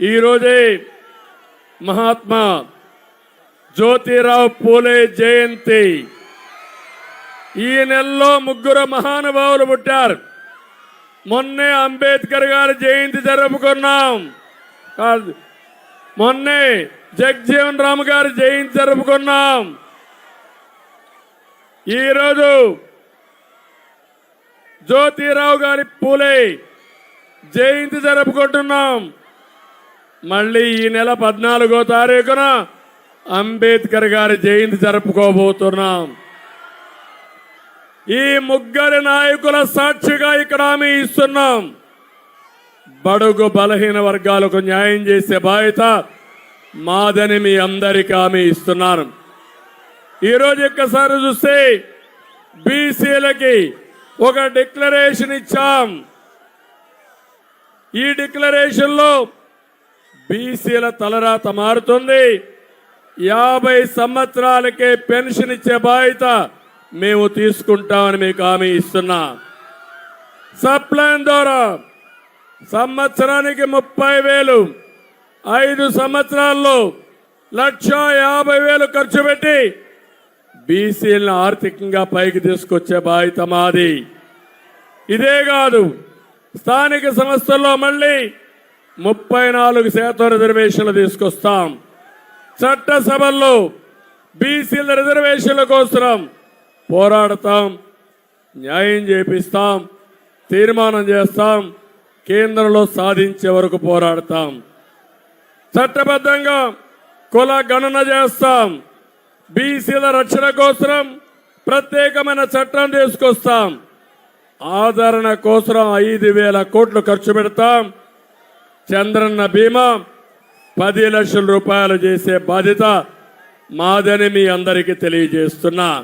ఈరోజే మహాత్మా జ్యోతిరావు పూలే జయంతి. ఈ నెలలో ముగ్గురు మహానుభావులు పుట్టారు. మొన్నే అంబేద్కర్ గారి జయంతి జరుపుకున్నాం. మొన్నే జగ్జీవన్ రామ్ గారి జయంతి జరుపుకున్నాం. ఈరోజు జ్యోతిరావు గారి పూలే జయంతి జరుపుకుంటున్నాం. మళ్ళీ ఈ నెల పద్నాలుగో తారీఖున అంబేద్కర్ గారి జయంతి జరుపుకోబోతున్నాం. ఈ ముగ్గురి నాయకుల సాక్షిగా ఇక్కడ హామీ ఇస్తున్నాం. బడుగు బలహీన వర్గాలకు న్యాయం చేసే బాధ్యత మాదని మీ అందరికీ హామీ ఇస్తున్నాను. ఈరోజు ఒక్కసారి చూస్తే బీసీలకి ఒక డిక్లరేషన్ ఇచ్చాం. ఈ డిక్లరేషన్లో బీసీల తలరాత మారుతుంది. యాభై సంవత్సరాలకే పెన్షన్ ఇచ్చే బాధ్యత మేము తీసుకుంటామని మీకు హామీ ఇస్తున్నా. సప్లైన్ ద్వారా సంవత్సరానికి ముప్పై వేలు ఐదు సంవత్సరాల్లో లక్ష యాభై వేలు ఖర్చు పెట్టి బీసీలను ఆర్థికంగా పైకి తీసుకొచ్చే బాధ్యత మాది. ఇదే కాదు స్థానిక సంస్థల్లో మళ్ళీ ముప్పై నాలుగు శాతం రిజర్వేషన్లు తీసుకొస్తాం. చట్టసభల్లో బీసీల రిజర్వేషన్ల కోసం పోరాడతాం న్యాయం చేపిస్తాం తీర్మానం చేస్తాం కేంద్రంలో సాధించే వరకు పోరాడతాం. చట్టబద్ధంగా కుల గణన చేస్తాం బీసీల రక్షణ కోసం ప్రత్యేకమైన చట్టం తీసుకొస్తాం. ఆదరణ కోసం ఐదు వేల కోట్లు ఖర్చు పెడతాం. చంద్రన్న బీమా పది లక్షల రూపాయలు చేసే బాధ్యత మాదని మీ అందరికీ తెలియజేస్తున్నా.